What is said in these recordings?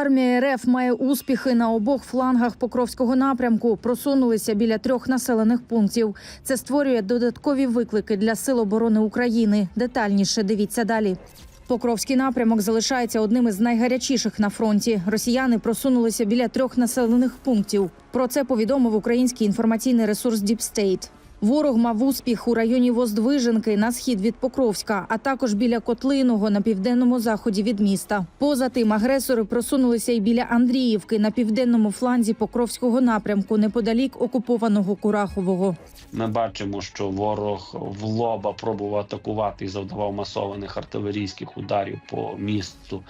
Армія РФ має успіхи на обох флангах Покровського напрямку. Просунулися біля трьох населених пунктів. Це створює додаткові виклики для сил оборони України. Детальніше дивіться далі. Покровський напрямок залишається одним із найгарячіших на фронті. Росіяни просунулися біля трьох населених пунктів. Про це повідомив український інформаційний ресурс Діпстейт. Ворог мав успіх у районі Воздвиженки на схід від Покровська, а також біля Котлиного на південному заході від міста. Поза тим, агресори просунулися і біля Андріївки на південному фланзі Покровського напрямку, неподалік окупованого Курахового. Ми бачимо, що ворог в лоба пробував атакувати і завдавав масованих артилерійських ударів по місту,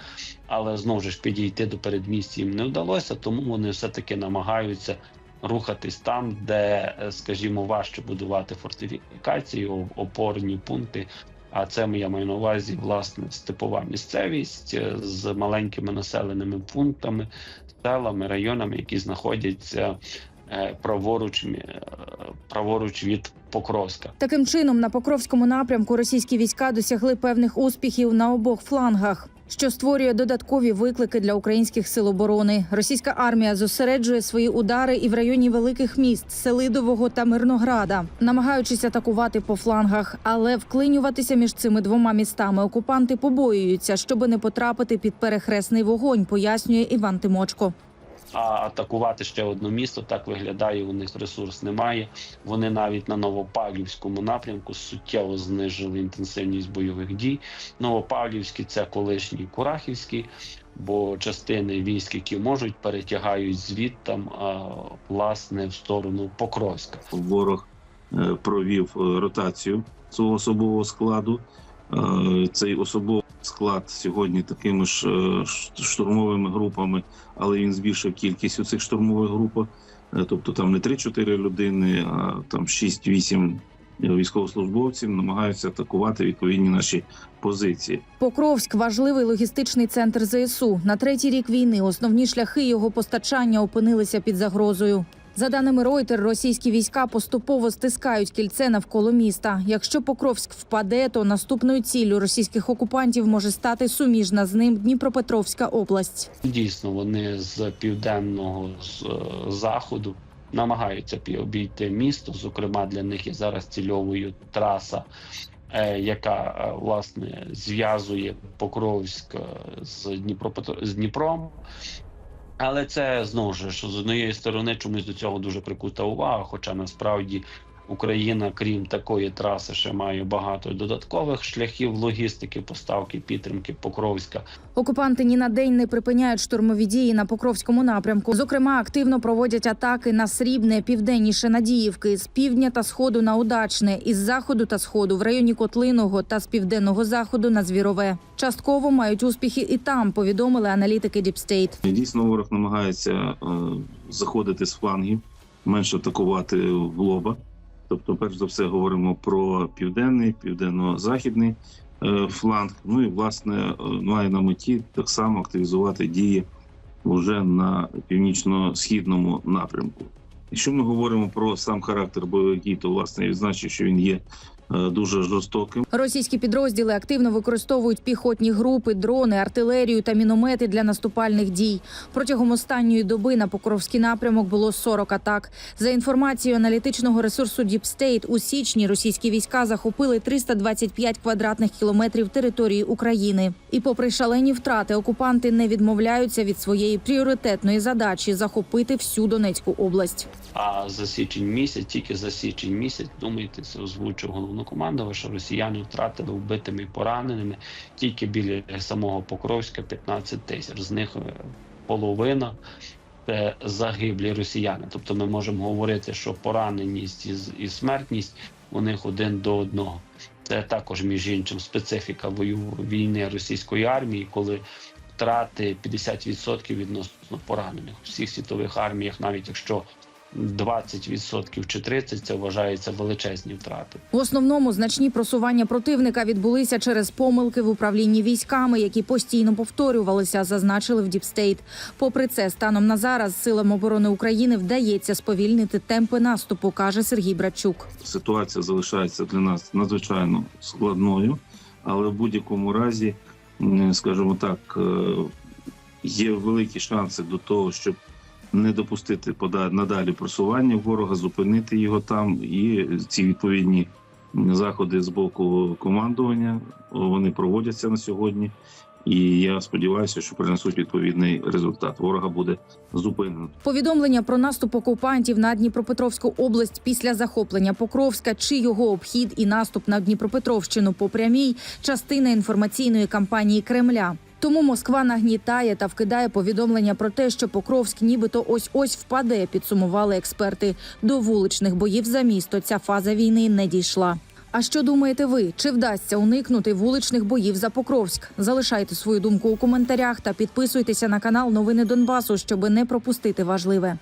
але знову ж підійти до передмістя їм не вдалося, тому вони все-таки намагаються рухатись там, де, е, скажімо, важче будувати фортифікації, опорні пункти. А це я маю на увазі власне степова місцевість е, з маленькими населеними пунктами, селами, районами, які знаходяться е, праворуч, праворуч від Покровська. Таким чином, на Покровському напрямку російські війська досягли певних успіхів на обох флангах. Що створює додаткові виклики для українських сил оборони. Російська армія зосереджує свої удари і в районі великих міст Селидового та Мирнограда, намагаючись атакувати по флангах, але вклинюватися між цими двома містами окупанти побоюються, щоби не потрапити під перехресний вогонь, пояснює Іван Тимочко. А атакувати ще одне місто так виглядає. У них ресурс немає. Вони навіть на Новопавлівському напрямку суттєво знижили інтенсивність бойових дій. Новопавлівський це колишній Курахівський, бо частини військ, які можуть, перетягають звідтам а, власне в сторону Покровська. ворог е, провів е, ротацію свого особового складу. Е, Цей особовий склад сьогодні такими ж е, штурмовими групами, але він збільшив кількість у цих штурмових групах. Е, Тобто там не 3-4 людини, а там 6-8 військовослужбовців намагаються атакувати відповідні наші позиції. Покровськ важливий логістичний центр ЗСУ. На третій рік війни основні шляхи його постачання опинилися під загрозою. За даними Reuters, російські війська поступово стискають кільце навколо міста. Якщо Покровськ впаде, то наступною ціллю російських окупантів може стати суміжна з ним Дніпропетровська область. Дійсно, вони з південного з, е, заходу намагаються обійти місто. Зокрема, для них є зараз цільовою траса, е, яка е, власне зв'язує Покровськ з, Дніпропетр... з Дніпром. Але це знову ж з однієї сторони чомусь до цього дуже прикута увага. Хоча насправді Україна, крім такої траси, ще має багато додаткових шляхів логістики, поставки, підтримки Покровська. Окупанти ні на день не припиняють штурмові дії на Покровському напрямку. Зокрема, активно проводять атаки на Срібне, південніше Надіївки, з півдня та сходу на Удачне, із заходу та сходу в районі Котлиного та з південного заходу на Звірове. Частково мають успіхи і там, повідомили аналітики Діпстейт. Дійсно, ворог намагається е, заходити з флангів, менше атакувати в лоба. Тобто, перш за все, говоримо про південний, південно-західний е, фланг. Ну і власне е, має на меті так само активізувати дії вже на північно-східному напрямку. Якщо ми говоримо про сам характер бойових дій, то власне я відзначив, що він є дуже жорстоким. Російські підрозділи активно використовують піхотні групи, дрони, артилерію та міномети для наступальних дій. Протягом останньої доби на Покровський напрямок було 40 атак. За інформацією аналітичного ресурсу Діпстейт, у січні російські війська захопили 325 квадратних кілометрів території України. І, попри шалені втрати, окупанти не відмовляються від своєї пріоритетної задачі захопити всю Донецьку область. А за січень місяць, тільки за січень місяць, думаєте, це озвучив головнокомандувач, що росіяни втратили вбитими і пораненими тільки біля самого Покровська 15 тисяч. З них е, половина це загиблі росіяни. Тобто ми можемо говорити, що пораненість і, смертність у них один до одного. Це також, між іншим, специфіка війни російської армії, коли втрати 50% відносно поранених. У всіх світових арміях, навіть якщо 20% чи 30% це вважається величезні втрати. В основному значні просування противника відбулися через помилки в управлінні військами, які постійно повторювалися, зазначили в Діпстейт. Попри це, станом на зараз силам оборони України вдається сповільнити темпи наступу, каже Сергій Брачук. ситуація залишається для нас надзвичайно складною, але в будь-якому разі, скажімо так, е, є великі шанси до того, щоб не допустити надалі просування ворога, зупинити його там, і ці відповідні заходи з боку командування вони проводяться на сьогодні. І я сподіваюся, що принесуть відповідний результат. Ворога буде зупинено. Повідомлення про наступ окупантів на Дніпропетровську область після захоплення Покровська чи його обхід і наступ на Дніпропетровщину по прямій частина інформаційної кампанії Кремля. Тому Москва нагнітає та вкидає повідомлення про те, що Покровськ нібито ось ось впаде. Підсумували експерти. До вуличних боїв за місто ця фаза війни не дійшла. А що думаєте ви? Чи вдасться уникнути вуличних боїв за Покровськ? Залишайте свою думку у коментарях та підписуйтеся на канал Новини Донбасу, щоб не пропустити важливе.